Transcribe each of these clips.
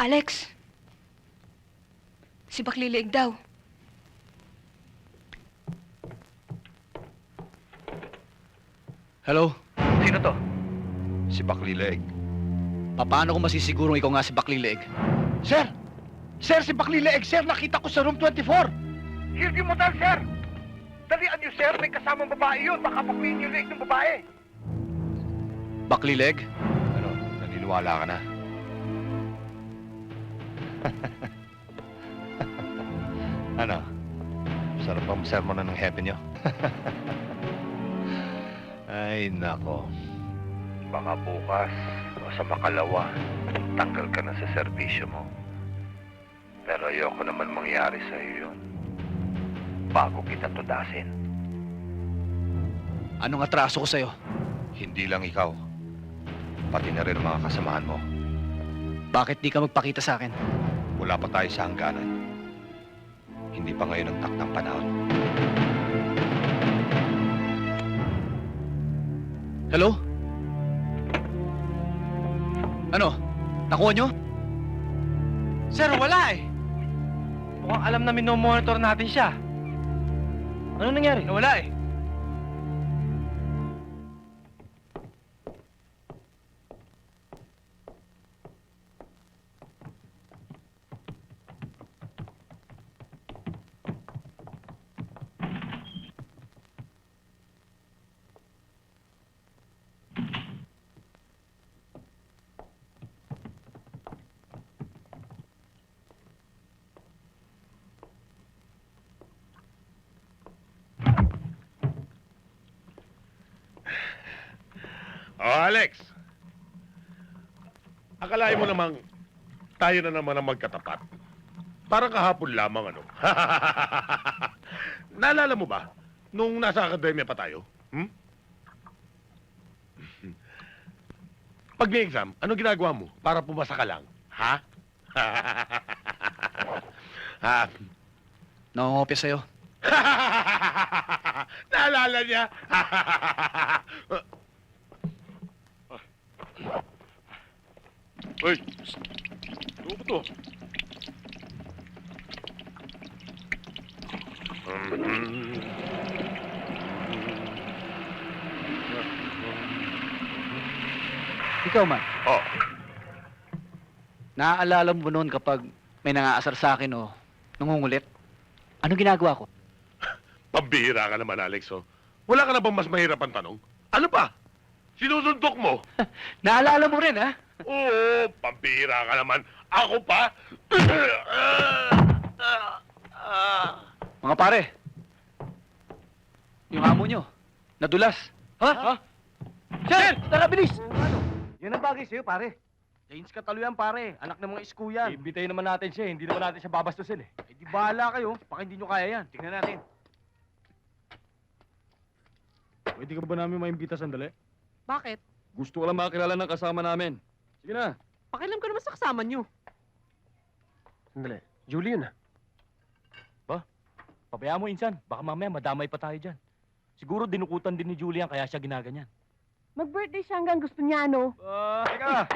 Alex! Si Baklilig daw. Hello? Sino to? Si Baklileg. Paano ko masisigurong ikaw nga si Baklileeg? Sir! Sir, si Baklileg, sir! Nakita ko sa room 24! Hildy mo tal, sir! Dalian niyo, sir! May kasamang babae yun! Baka niyo leeg ng babae! Baklileeg? Ano, naniniwala ka na? Ano? Sarap ang sermon na ng heaven nyo? Ay, nako. Baka bukas o sa makalawa, tanggal ka na sa serbisyo mo. Pero ayoko naman mangyari sa iyo yun. Bago kita tudasin. Anong atraso ko sa'yo? Hindi lang ikaw. Pati na rin ang mga kasamahan mo. Bakit di ka magpakita sa akin? Wala pa tayo sa hangganan. Hindi pa ngayon ang taktang panahon. Hello? Ano? Nakuha nyo? Sir, wala eh! Mukhang alam na minomonitor natin siya. Ano nangyari? Wala eh. Oh, Alex. Akalain mo namang tayo na naman ang magkatapat. Parang kahapon lamang, ano? Naalala mo ba, nung nasa akademya pa tayo? Hmm? Pag may exam, ano ginagawa mo para pumasa ka lang? Ha? ha? Nangungopia sa'yo. Naalala niya? Hoy! Ano to? Ikaw man, Oh, naaalala mo noon kapag may nangaasar sa akin o nangungulit? Anong ginagawa ko? pambihira ka naman, Alex, oh. Wala ka na bang mas mahirap ang tanong? Ano pa? Sinusuntok mo? Naalala mo rin, ha? Oo, pambihira ka naman. Ako pa? Mga pare, yung amo nyo, nadulas. Ha? ha? Sir! Tara, bilis! Yan ang bagay sa'yo, pare. James Kataluyan, pare. Anak ng mga isko yan. Imbitayin naman natin siya. Hindi naman natin siya babastusin eh. Eh, di bahala kayo. Baka hindi nyo kaya yan. Tingnan natin. Pwede ka ba namin maimbita sandali? Bakit? Gusto ko lang makakilala ng kasama namin. Sige na. Pakialam ka naman sa kasama nyo. Sandali. Julie yun ah. Ba? Pabayaan mo, Insan. Baka mamaya madamay pa tayo dyan. Siguro dinukutan din ni Julian kaya siya ginaganyan. Mag-birthday siya hanggang gusto niya, no? Ah, teka!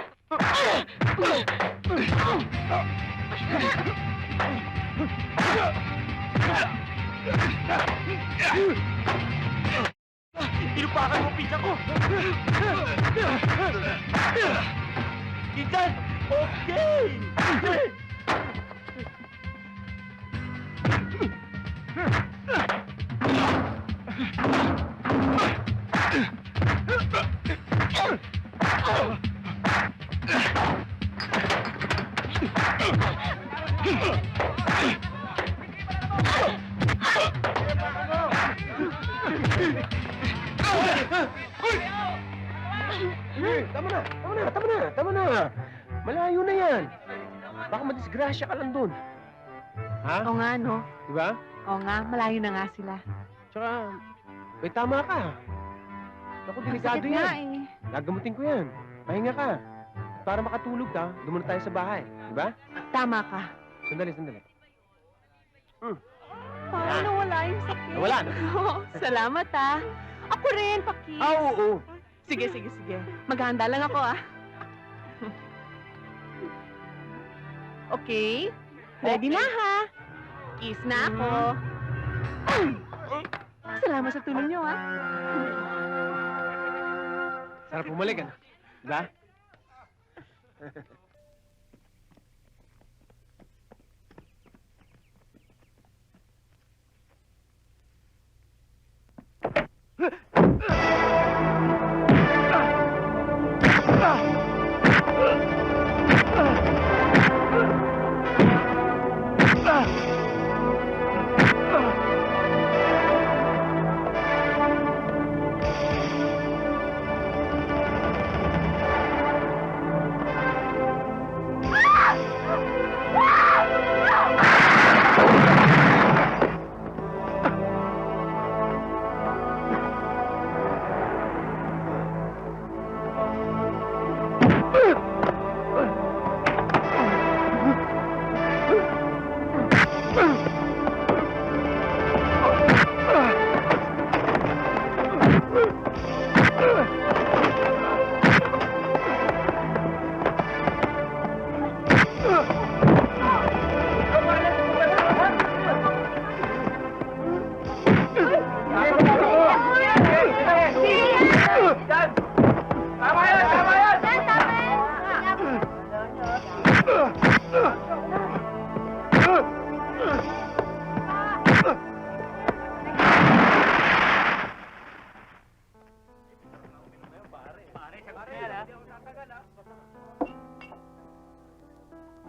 Inupakan mo pizza ko! Insan! Okay! Tama na, tama na, tama na, tama na. Malayo na yan. Baka madisgrasya ka lang doon. Ha? Oo nga, no? Di ba? Oo nga, malayo na nga sila. Tsaka, may tama ka. Naku, delikado Sakit nga yan. eh. Gagamutin ko yan. Pahinga ka. Para makatulog ka, dumuna tayo sa bahay. Di ba? Tama ka. Sandali, sandali. Paano wala yung sakit? Nawala na. Oo, salamat ah. Ako rin, Paki. Ah, oo, oo. Sige, sige, sige. Maghahanda lang ako ah. Okay? Ready na ha? Kiss na ako. Ay! Salamat sa tulong niyo ha. Sarap bumalik, ano? Diba?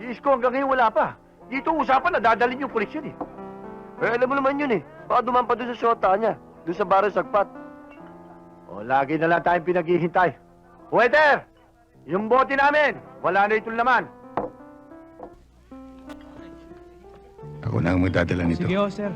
Iisko hanggang ngayon wala pa. Dito usapan na dadalhin yung koleksyon eh. Eh, alam mo naman yun eh. Baka duman pa doon sa shota niya. Doon sa baro sagpat. O lagi na lang tayong pinaghihintay. Waiter! Yung bote namin, wala na itong laman. Ako na ang magdadala nito. Sige, oh, sir.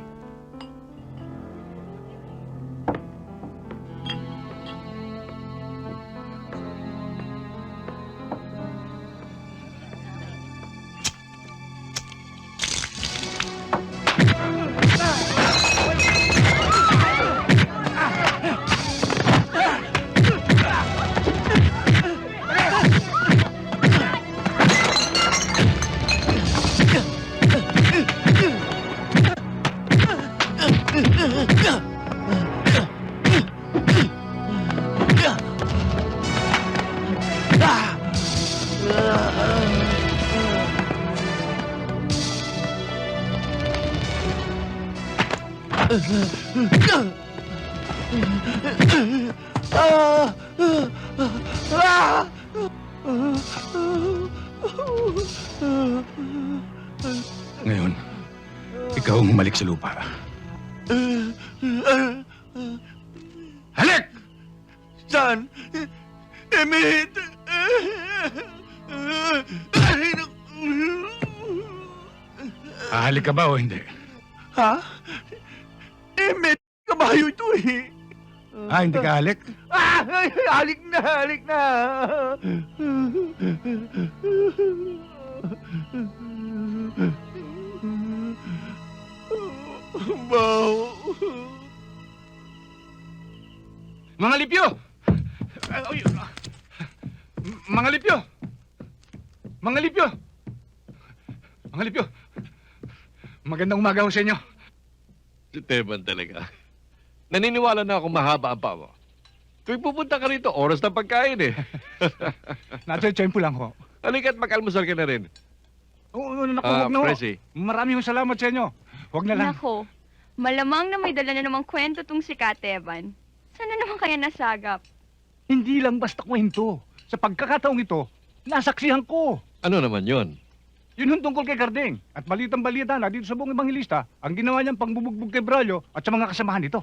Ngayon, ikaw ang umalik sa lupa. Halik! Saan? Emit! Ahalik ka ba o hindi? Ha? Emit! Kabayo ito eh. Ah, hindi ka halik? Ah! Halik na, halik na. Baw. Mga lipyo! Mga lipyo! Mga lipyo! Mga lipyo! Magandang umaga ho sa inyo. Si Teban talaga. Naniniwala na ako mahaba ang pa mo. Tuwing pupunta ka rito, oras na pagkain eh. Nasa tiyempo lang ho. Halika't mag-almusal ka na rin. Oo, oh, naku, Ah, wag na ho. Presi. Maraming salamat sa inyo. Huwag na lang. Nako, malamang na may dala na namang kwento tong si Kateban. Sana naman kaya nasagap? Hindi lang basta kwento. Sa pagkakataong ito, nasaksihan ko. Ano naman yon? Yun yung tungkol kay Gardeng. At balitang balita na dito sa buong ebanghelista, ang ginawa niyang pangbubugbog kay Bralyo at sa mga kasamahan nito.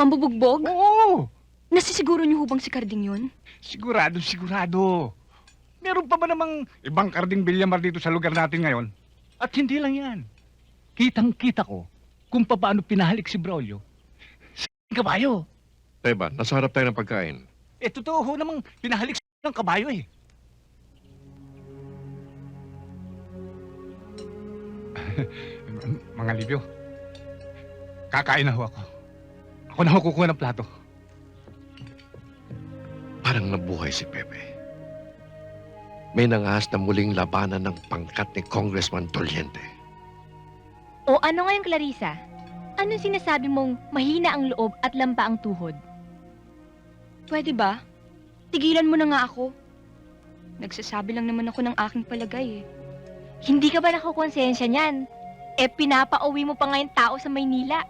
Pambubugbog? Oo! Nasisiguro niyo hubang si Carding yun? Sigurado, sigurado. Meron pa ba namang ibang karding bilyamar dito sa lugar natin ngayon? At hindi lang yan. Kitang-kita ko kung paano pinahalik si Braulio sa kabayo. Teban, nasa harap tayo ng pagkain. Eh, totoo ho namang pinahalik sa ng kabayo eh. Mga Libyo, kakain na ho ako. Ako na ho kukuha ng plato. Parang nabuhay si Pepe. may nangahas na muling labanan ng pangkat ni Congressman Doliente. O ano ngayon, Clarissa? Anong sinasabi mong mahina ang loob at lampa ang tuhod? Pwede ba? Tigilan mo na nga ako. Nagsasabi lang naman ako ng aking palagay eh. Hindi ka ba nakukonsensya niyan? Eh, pinapauwi mo pa ngayon tao sa Maynila.